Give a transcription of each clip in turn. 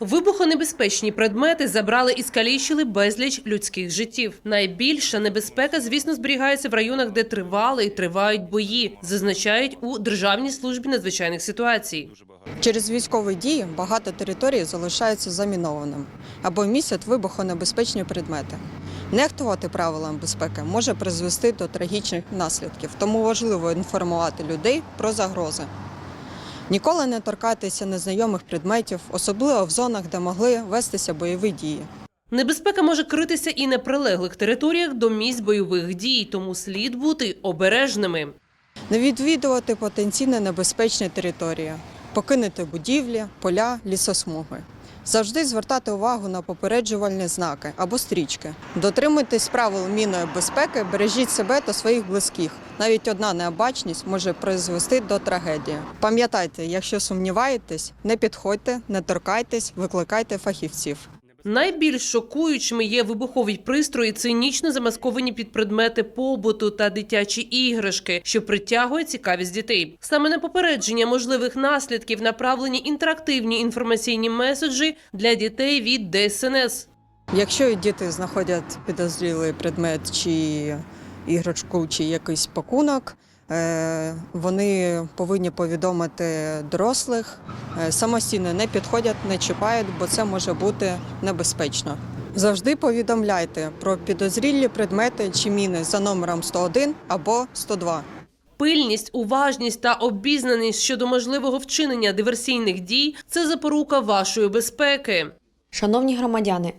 Вибухонебезпечні предмети забрали і скалічили безліч людських життів. Найбільша небезпека, звісно, зберігається в районах, де тривали і тривають бої, зазначають у Державній службі надзвичайних ситуацій. Через військові дії багато територій залишаються замінованим або містять вибухонебезпечні предмети. Нехтувати правилам безпеки може призвести до трагічних наслідків, тому важливо інформувати людей про загрози. Ніколи не торкатися незнайомих предметів, особливо в зонах, де могли вестися бойові дії. Небезпека може критися і на прилеглих територіях до місць бойових дій, тому слід бути обережними. Не відвідувати потенційно небезпечні території, покинути будівлі, поля, лісосмуги. Завжди звертати увагу на попереджувальні знаки або стрічки. Дотримуйтесь правил мінної безпеки, бережіть себе та своїх близьких. Навіть одна необачність може призвести до трагедії. Пам'ятайте, якщо сумніваєтесь, не підходьте, не торкайтесь, викликайте фахівців. Найбільш шокуючими є вибухові пристрої, цинічно замасковані під предмети побуту та дитячі іграшки, що притягують цікавість дітей. Саме на попередження можливих наслідків направлені інтерактивні інформаційні меседжі для дітей від ДСНС. Якщо діти знаходять підозрілий предмет чи іграшку, чи якийсь пакунок, вони повинні повідомити дорослих, е, самостійно не підходять, не чіпають, бо це може бути небезпечно. Завжди повідомляйте про підозрілі предмети чи міни за номером 101 або 102. Пильність, уважність та обізнаність щодо можливого вчинення диверсійних дій це запорука вашої безпеки. Шановні громадяни,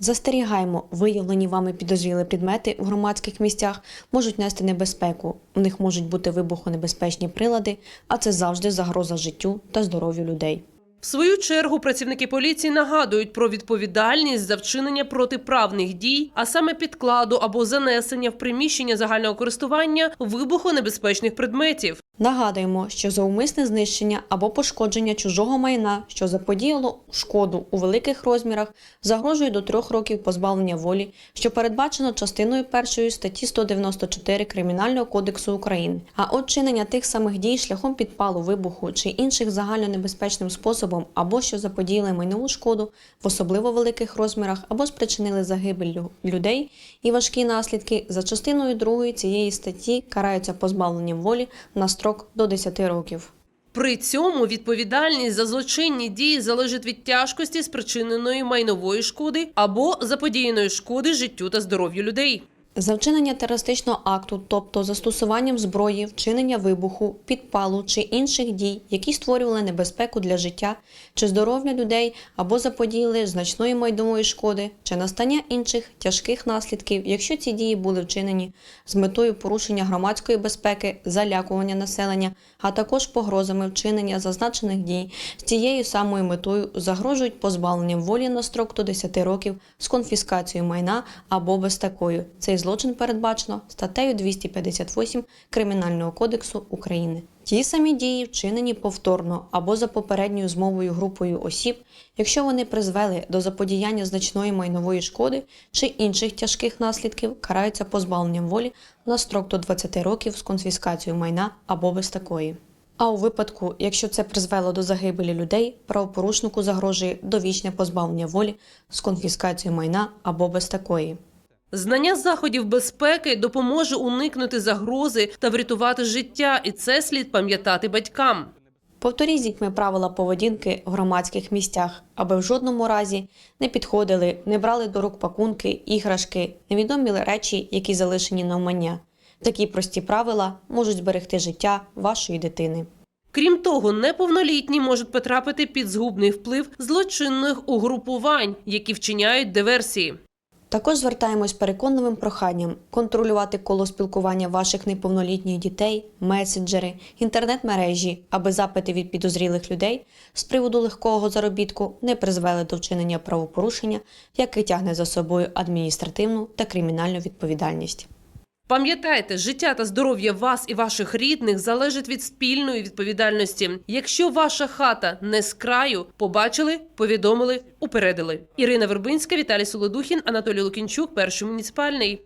застерігаємо, виявлені вами підозрілі предмети в громадських місцях можуть нести небезпеку. У них можуть бути вибухонебезпечні прилади, а це завжди загроза життю та здоров'ю людей. В свою чергу працівники поліції нагадують про відповідальність за вчинення протиправних дій, а саме підкладу або занесення в приміщення загального користування вибухонебезпечних предметів. Нагадуємо, що за умисне знищення або пошкодження чужого майна, що заподіяло шкоду у великих розмірах, загрожує до трьох років позбавлення волі, що передбачено частиною першої статті 194 Кримінального кодексу України. А от чинення тих самих дій шляхом підпалу, вибуху чи інших загальнонебезпечним способом, або що заподіяли майнову шкоду в особливо великих розмірах, або спричинили загибель людей і важкі наслідки за частиною другої цієї статті караються позбавленням волі на строк до 10 років. При цьому відповідальність за злочинні дії залежить від тяжкості спричиненої майнової шкоди або заподіяної шкоди життю та здоров'ю людей. За вчинення терористичного акту, тобто застосуванням зброї, вчинення вибуху, підпалу чи інших дій, які створювали небезпеку для життя чи здоров'я людей або заподіяли значної майнової шкоди чи настання інших тяжких наслідків, якщо ці дії були вчинені з метою порушення громадської безпеки, залякування населення, а також погрозами вчинення зазначених дій з цією самою метою загрожують позбавленням волі на строк до 10 років з конфіскацією майна або без такою. Цей злочин передбачено статтею 258 Кримінального кодексу України. Ті самі дії вчинені повторно або за попередньою змовою групою осіб, якщо вони призвели до заподіяння значної майнової шкоди чи інших тяжких наслідків, караються позбавленням волі на строк до 20 років з конфіскацією майна або без такої. А у випадку, якщо це призвело до загибелі людей, правопорушнику загрожує довічне позбавлення волі з конфіскацією майна або без такої. Знання заходів безпеки допоможе уникнути загрози та врятувати життя, і це слід пам'ятати батькам. Повторіть з дітьми правила поведінки в громадських місцях, аби в жодному разі не підходили, не брали до рук пакунки, іграшки, невідомі речі, які залишені на вмання. Такі прості правила можуть зберегти життя вашої дитини. Крім того, неповнолітні можуть потрапити під згубний вплив злочинних угрупувань, які вчиняють диверсії. Також звертаємось переконливим проханням контролювати коло спілкування ваших неповнолітніх дітей, месенджери, інтернет-мережі, аби запити від підозрілих людей з приводу легкого заробітку не призвели до вчинення правопорушення, яке тягне за собою адміністративну та кримінальну відповідальність. Пам'ятайте, життя та здоров'я вас і ваших рідних залежить від спільної відповідальності. Якщо ваша хата не з краю, побачили, повідомили, упередили. Ірина Вербинська, Віталій Солодухін, Анатолій Лукінчук, перший муніципальний.